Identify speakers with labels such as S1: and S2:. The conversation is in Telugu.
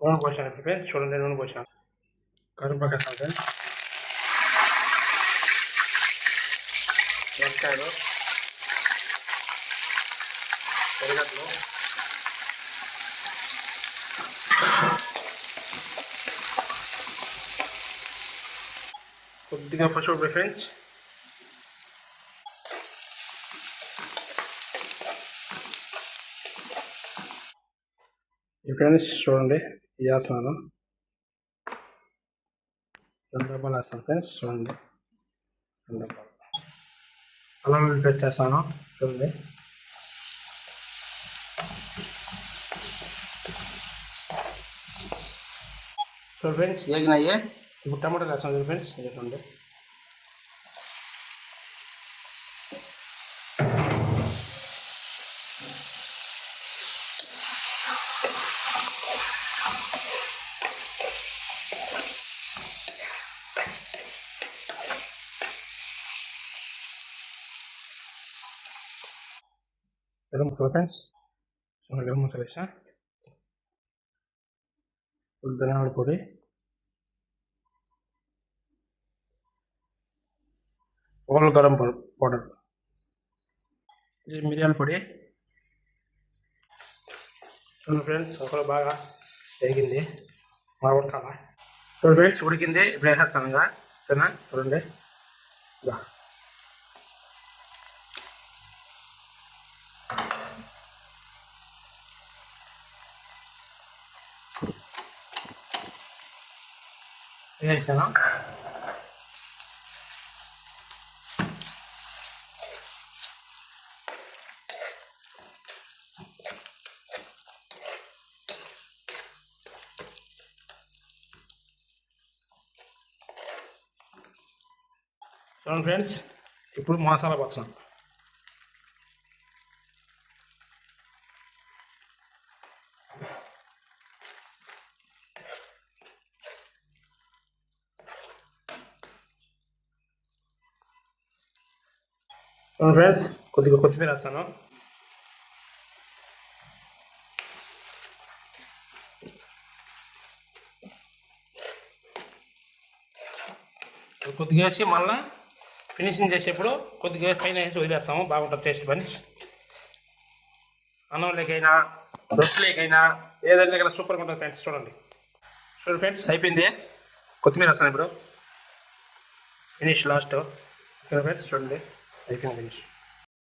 S1: నూనె పోసాను ఫ్రెండ్స్ చూడండి నూనె పోసాను కరివేపాకు వేస్తాను ఫ్రెండ్స్ మిరపకాయలు ఎరగడ్లు కొద్దిగా పసుపు ఫ్రెండ్స్ ఈ ఫ్రెండ్స్ చూడండి డబ్బాలు వేస్తాను ఫ్రెండ్స్ చూడండి వెల్లుల్లి పేస్ట్ చేస్తాను చూడండి సో ఫ్రెండ్స్ ఏగినాయి ఇప్పుడు టమాటాలు వేస్తాను చూడండి ఫ్రెండ్స్ చూడండి గరం మసాలా ఫ్రెండ్స్ గరం మసాలా వేసా ఇప్పుడు ధనియాల పొడి హోల్ గరం పౌడర్ మిరియాల పొడి చూడండి ఫ్రెండ్స్ ఒకరు బాగా వేగింది బాగా ఉడకాల చూడండి ఫ్రెండ్స్ ఉడికింది ఇప్పుడు వేసేస్తాను ఇంకా సరేనా చూడండి వేసాను చూడండి ఫ్రెండ్స్ ఇప్పుడు మసాలా పచ్చం ఫ్రెండ్స్ కొద్దిగా కొత్తిమీర వేస్తాను కొద్దిగా వేసి మళ్ళీ ఫినిషింగ్ చేసేప్పుడు కొద్దిగా పైన వేసి వదిలేస్తాము. బాగుంటుంది టేస్ట్ ఫ్రెండ్స్ అన్నం లేకైనా రొట్టె లేకైనా ఏదైనా కదా సూపర్గా ఉంటుంది ఫ్రెండ్స్ చూడండి. చూడండి ఫ్రెండ్స్ అయిపోయింది. కొత్తిమీర వస్తాను ఇప్పుడు. ఫినిష్ లాస్ట్ ఫ్రెండ్స్ చూడండి. Aí, Carlinhos.